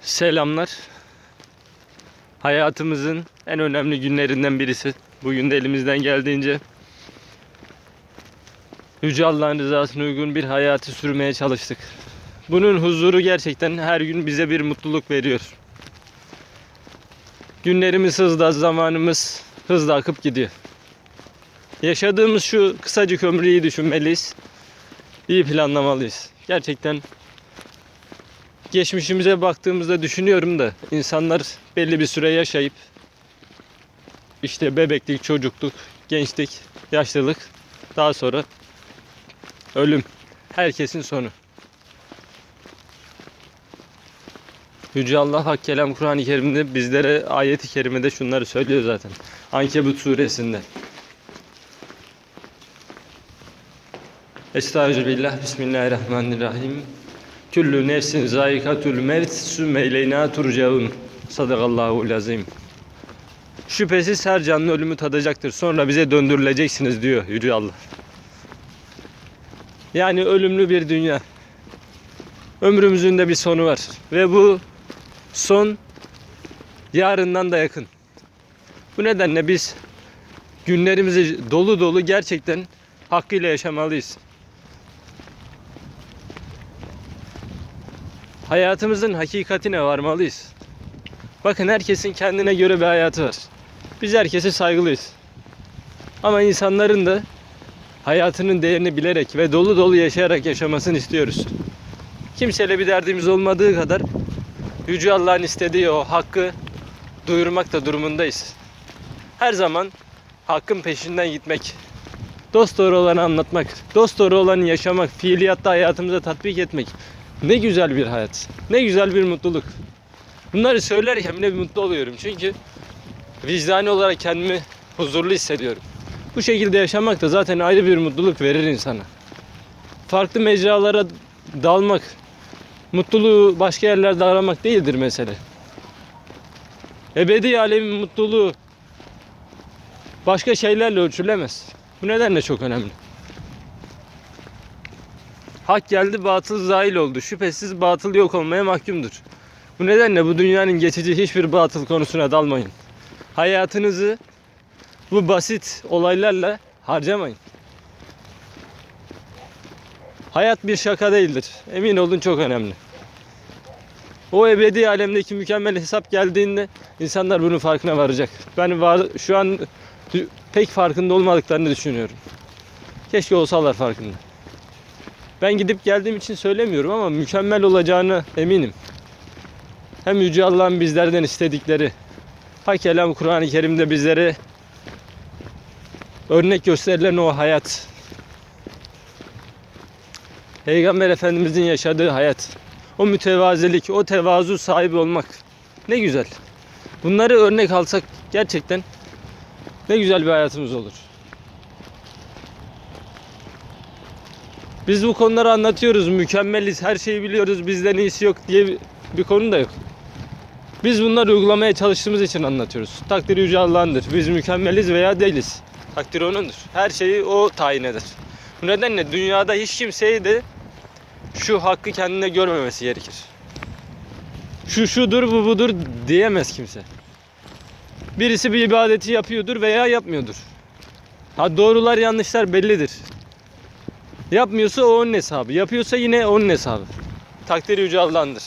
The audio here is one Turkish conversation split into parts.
Selamlar. Hayatımızın en önemli günlerinden birisi. Bugün de elimizden geldiğince Yüce Allah'ın rızasına uygun bir hayatı sürmeye çalıştık. Bunun huzuru gerçekten her gün bize bir mutluluk veriyor. Günlerimiz hızla, zamanımız hızla akıp gidiyor. Yaşadığımız şu kısacık ömrü iyi düşünmeliyiz. İyi planlamalıyız. Gerçekten geçmişimize baktığımızda düşünüyorum da insanlar belli bir süre yaşayıp işte bebeklik, çocukluk, gençlik, yaşlılık daha sonra ölüm. Herkesin sonu. Yüce Allah Hak Kelam Kur'an-ı Kerim'de bizlere ayeti kerimede şunları söylüyor zaten. Ankebut suresinde. Estağfirullah, Bismillahirrahmanirrahim. Küllü nefsin zayikatul mevt sümme ileyna turcaun. Sadakallahu azim. Şüphesiz her canlı ölümü tadacaktır. Sonra bize döndürüleceksiniz diyor Yüce Allah. Yani ölümlü bir dünya. Ömrümüzün de bir sonu var. Ve bu son yarından da yakın. Bu nedenle biz günlerimizi dolu dolu gerçekten hakkıyla yaşamalıyız. Hayatımızın hakikatine varmalıyız. Bakın herkesin kendine göre bir hayatı var. Biz herkese saygılıyız. Ama insanların da hayatının değerini bilerek ve dolu dolu yaşayarak yaşamasını istiyoruz. Kimseyle bir derdimiz olmadığı kadar Yüce Allah'ın istediği o hakkı duyurmak da durumundayız. Her zaman hakkın peşinden gitmek, dost doğru olanı anlatmak, dost doğru olanı yaşamak, fiiliyatta hayatımıza tatbik etmek. Ne güzel bir hayat. Ne güzel bir mutluluk. Bunları söylerken bile bir mutlu oluyorum. Çünkü vicdani olarak kendimi huzurlu hissediyorum. Bu şekilde yaşamak da zaten ayrı bir mutluluk verir insana. Farklı mecralara dalmak, mutluluğu başka yerlerde aramak değildir mesele. Ebedi alemin mutluluğu başka şeylerle ölçülemez. Bu nedenle çok önemli. Hak geldi, batıl zahil oldu. Şüphesiz batıl yok olmaya mahkumdur. Bu nedenle bu dünyanın geçici hiçbir batıl konusuna dalmayın. Hayatınızı bu basit olaylarla harcamayın. Hayat bir şaka değildir. Emin olun çok önemli. O ebedi alemdeki mükemmel hesap geldiğinde insanlar bunun farkına varacak. Ben var, şu an pek farkında olmadıklarını düşünüyorum. Keşke olsalar farkında. Ben gidip geldiğim için söylemiyorum ama mükemmel olacağını eminim. Hem Yüce Allah'ın bizlerden istedikleri, Hak Kelam Kur'an-ı Kerim'de bizlere örnek gösterilen o hayat. Peygamber Efendimizin yaşadığı hayat. O mütevazilik, o tevazu sahibi olmak. Ne güzel. Bunları örnek alsak gerçekten ne güzel bir hayatımız olur. Biz bu konuları anlatıyoruz. Mükemmeliz, her şeyi biliyoruz, bizden iyisi yok diye bir- konu da yok. Biz bunları uygulamaya çalıştığımız için anlatıyoruz. Takdir Yüce Allah'ındır. Biz mükemmeliz veya değiliz. Takdir O'nundur. Her şeyi O tayin eder. Bu nedenle dünyada hiç kimseyi de şu hakkı kendine görmemesi gerekir. Şu şudur bu budur diyemez kimse. Birisi bir ibadeti yapıyordur veya yapmıyordur. Ha doğrular yanlışlar bellidir. Yapmıyorsa o onun hesabı. Yapıyorsa yine onun hesabı. Takdir Yüce Allah'ındır.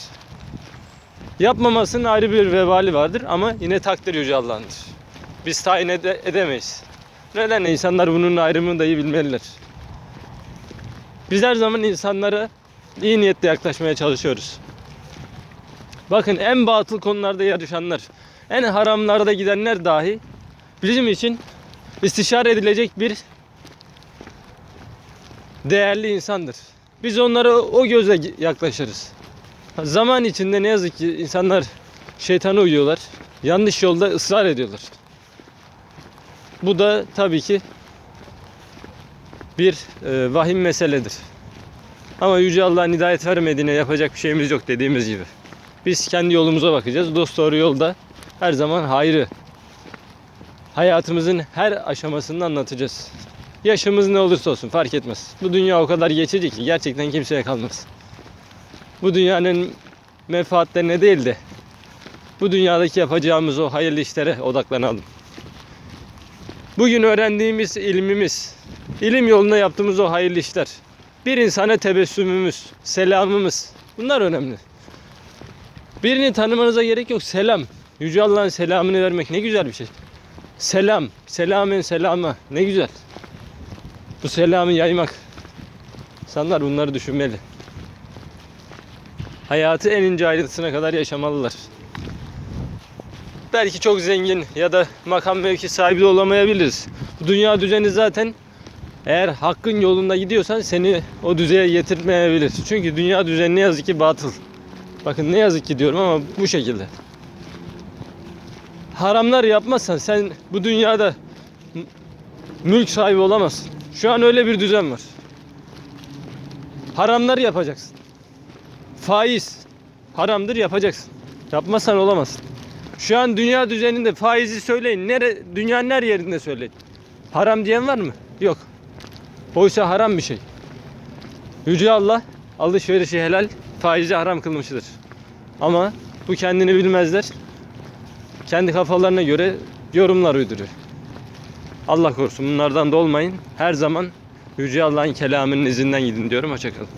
Yapmamasının ayrı bir vebali vardır ama yine takdir Yüce Allah'ındır. Biz tayin ede- edemeyiz. Neden insanlar bunun ayrımını da iyi bilmeliler. Biz her zaman insanlara iyi niyetle yaklaşmaya çalışıyoruz. Bakın en batıl konularda yarışanlar, en haramlarda gidenler dahi bizim için istişare edilecek bir değerli insandır. Biz onlara o gözle yaklaşırız. Zaman içinde ne yazık ki insanlar şeytana uyuyorlar. Yanlış yolda ısrar ediyorlar. Bu da tabii ki bir e, vahim meseledir. Ama Yüce Allah'ın hidayet vermediğine yapacak bir şeyimiz yok dediğimiz gibi. Biz kendi yolumuza bakacağız. Dost doğru yolda her zaman hayrı hayatımızın her aşamasını anlatacağız. Yaşımız ne olursa olsun fark etmez. Bu dünya o kadar geçici ki gerçekten kimseye kalmaz. Bu dünyanın menfaatlerine değil de bu dünyadaki yapacağımız o hayırlı işlere odaklanalım. Bugün öğrendiğimiz ilmimiz, ilim yolunda yaptığımız o hayırlı işler, bir insana tebessümümüz, selamımız bunlar önemli. Birini tanımanıza gerek yok. Selam. Yüce Allah'ın selamını vermek ne güzel bir şey. Selam. Selamın selama. Ne güzel. Bu selamı yaymak. İnsanlar bunları düşünmeli. Hayatı en ince ayrıntısına kadar yaşamalılar. Belki çok zengin ya da makam mevki sahibi de olamayabiliriz. Bu dünya düzeni zaten eğer hakkın yolunda gidiyorsan seni o düzeye getirmeyebilir. Çünkü dünya düzeni ne yazık ki batıl. Bakın ne yazık ki diyorum ama bu şekilde. Haramlar yapmazsan sen bu dünyada mülk sahibi olamazsın. Şu an öyle bir düzen var. Haramlar yapacaksın. Faiz haramdır yapacaksın. Yapmazsan olamazsın. Şu an dünya düzeninde faizi söyleyin. Nere, dünyanın her yerinde söyleyin. Haram diyen var mı? Yok. Oysa haram bir şey. Yüce Allah alışverişi helal, faizi haram kılmıştır. Ama bu kendini bilmezler. Kendi kafalarına göre yorumlar uyduruyor. Allah korusun bunlardan da olmayın. Her zaman Yüce Allah'ın kelamının izinden gidin diyorum. Hoşçakalın.